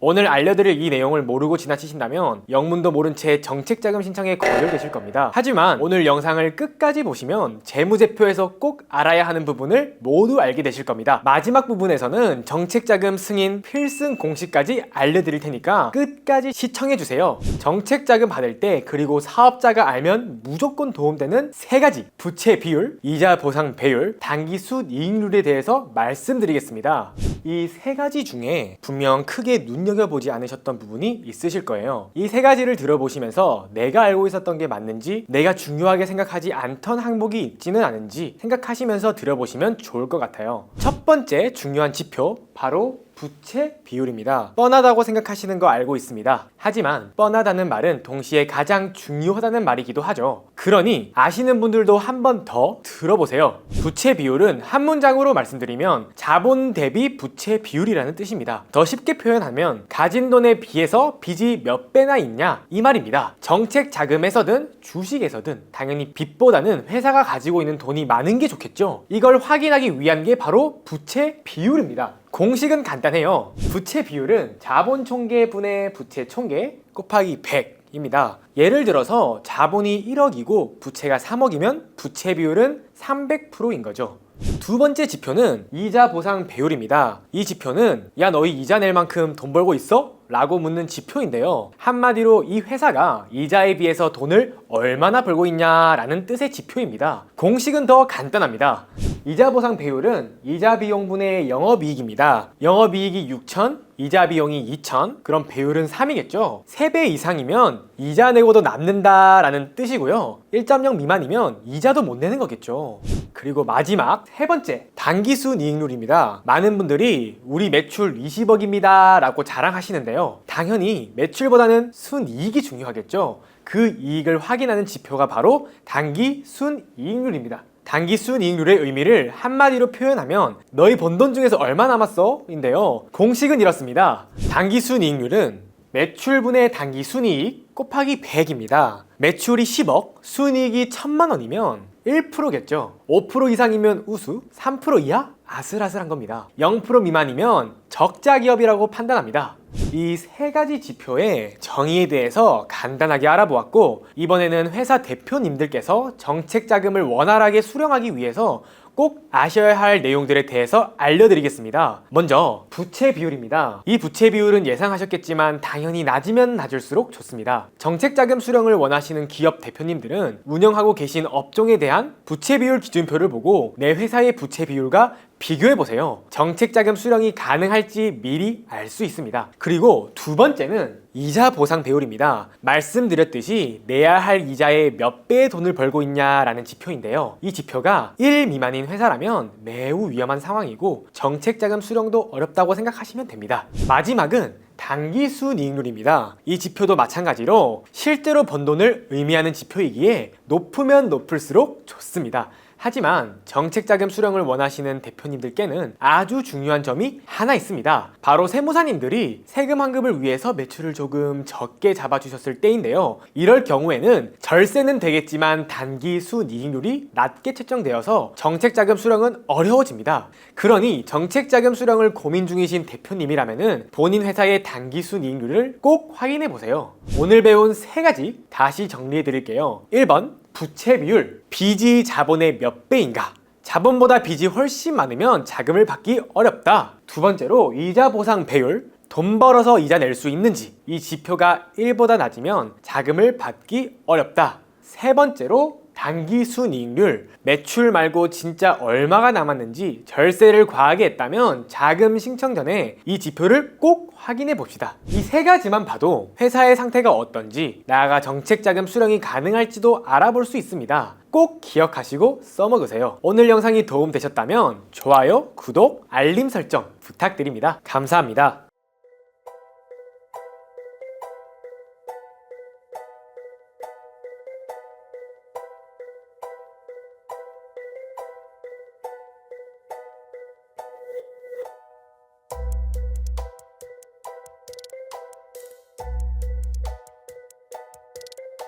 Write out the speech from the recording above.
오늘 알려드릴 이 내용을 모르고 지나치신다면 영문도 모른 채 정책자금 신청에 거절되실 겁니다. 하지만 오늘 영상을 끝까지 보시면 재무제표에서 꼭 알아야 하는 부분을 모두 알게 되실 겁니다. 마지막 부분에서는 정책자금 승인 필승 공식까지 알려드릴 테니까 끝까지 시청해주세요. 정책자금 받을 때 그리고 사업자가 알면 무조건 도움되는 세 가지 부채 비율, 이자 보상 배율, 단기 순이익률에 대해서 말씀드리겠습니다. 이 세 가지 중에 분명 크게 눈여겨보지 않으셨던 부분이 있으실 거예요. 이 세 가지를 들어보시면서 내가 알고 있었던 게 맞는지, 내가 중요하게 생각하지 않던 항목이 있지는 않은지 생각하시면서 들어보시면 좋을 것 같아요. 첫 번째 중요한 지표, 바로 부채 비율입니다. 뻔하다고 생각하시는 거 알고 있습니다. 하지만 뻔하다는 말은 동시에 가장 중요하다는 말이기도 하죠. 그러니 아시는 분들도 한 번 더 들어보세요. 부채 비율은 한 문장으로 말씀드리면 자본 대비 부채 비율이라는 뜻입니다. 더 쉽게 표현하면 가진 돈에 비해서 빚이 몇 배나 있냐 이 말입니다. 정책 자금에서든 주식에서든 당연히 빚보다는 회사가 가지고 있는 돈이 많은 게 좋겠죠. 이걸 확인하기 위한 게 바로 부채 비율입니다. 공식은 간단해요. 부채 비율은 자본 총계 분의 부채 총계 곱하기 100입니다. 예를 들어서 자본이 1억이고 부채가 3억이면 부채 비율은 300%인 거죠. 두 번째 지표는 이자 보상 배율입니다. 이 지표는 야 너희 이자 낼 만큼 돈 벌고 있어? 라고 묻는 지표인데요. 한마디로 이 회사가 이자에 비해서 돈을 얼마나 벌고 있냐라는 뜻의 지표입니다. 공식은 더 간단합니다. 이자 보상 배율은 이자 비용분의 영업이익입니다. 영업이익이 6천, 이자 비용이 2천, 그럼 배율은 3이겠죠? 3배 이상이면 이자 내고도 남는다라는 뜻이고요. 1.0 미만이면 이자도 못 내는 거겠죠. 그리고 마지막 세 번째 단기 순이익률입니다. 많은 분들이 우리 매출 20억입니다 라고 자랑하시는데요. 당연히 매출보다는 순이익이 중요하겠죠. 그 이익을 확인하는 지표가 바로 단기 순이익률입니다. 단기 순이익률의 의미를 한마디로 표현하면 너희 번 돈 중에서 얼마 남았어? 인데요. 공식은 이렇습니다. 단기 순이익률은 매출분의 단기 순이익 곱하기 100입니다. 매출이 10억, 순이익이 1000만 원이면 1%겠죠. 5% 이상이면 우수, 3% 이하 아슬아슬한 겁니다. 0% 미만이면 적자 기업이라고 판단합니다. 이 세 가지 지표의 정의에 대해서 간단하게 알아보았고 이번에는 회사 대표님들께서 정책 자금을 원활하게 수령하기 위해서 꼭 아셔야 할 내용들에 대해서 알려드리겠습니다. 먼저 부채 비율입니다. 이 부채 비율은 예상하셨겠지만 당연히 낮으면 낮을수록 좋습니다. 정책 자금 수령을 원하시는 기업 대표님들은 운영하고 계신 업종에 대한 부채 비율 기준표를 보고 내 회사의 부채 비율과 비교해 보세요. 정책 자금 수령이 가능할지 미리 알 수 있습니다. 그리고 두 번째는 이자 보상 배율입니다. 말씀드렸듯이 내야 할 이자의 몇 배의 돈을 벌고 있냐라는 지표인데요. 이 지표가 1 미만인 회사라면 매우 위험한 상황이고 정책 자금 수령도 어렵다고 생각하시면 됩니다. 마지막은 단기 순이익률입니다. 이 지표도 마찬가지로 실제로 번 돈을 의미하는 지표이기에 높으면 높을수록 좋습니다. 하지만 정책자금 수령을 원하시는 대표님들께는 아주 중요한 점이 하나 있습니다. 바로 세무사님들이 세금 환급을 위해서 매출을 조금 적게 잡아주셨을 때인데요. 이럴 경우에는 절세는 되겠지만 단기 순이익률이 낮게 책정되어서 정책자금 수령은 어려워집니다. 그러니 정책자금 수령을 고민 중이신 대표님이라면 본인 회사의 단기 순이익률을 꼭 확인해 보세요. 오늘 배운 세 가지 다시 정리해 드릴게요. 1번 부채 비율, 빚이 자본의 몇 배인가? 자본보다 빚이 훨씬 많으면 자금을 받기 어렵다. 두 번째로 이자 보상 배율, 돈 벌어서 이자 낼 수 있는지 이 지표가 1보다 낮으면 자금을 받기 어렵다. 세 번째로 단기 순이익률, 매출 말고 진짜 얼마가 남았는지 절세를 과하게 했다면 자금 신청 전에 이 지표를 꼭 확인해 봅시다. 이 세 가지만 봐도 회사의 상태가 어떤지 나아가 정책 자금 수령이 가능할지도 알아볼 수 있습니다. 꼭 기억하시고 써먹으세요. 오늘 영상이 도움 되셨다면 좋아요, 구독, 알림 설정 부탁드립니다. 감사합니다.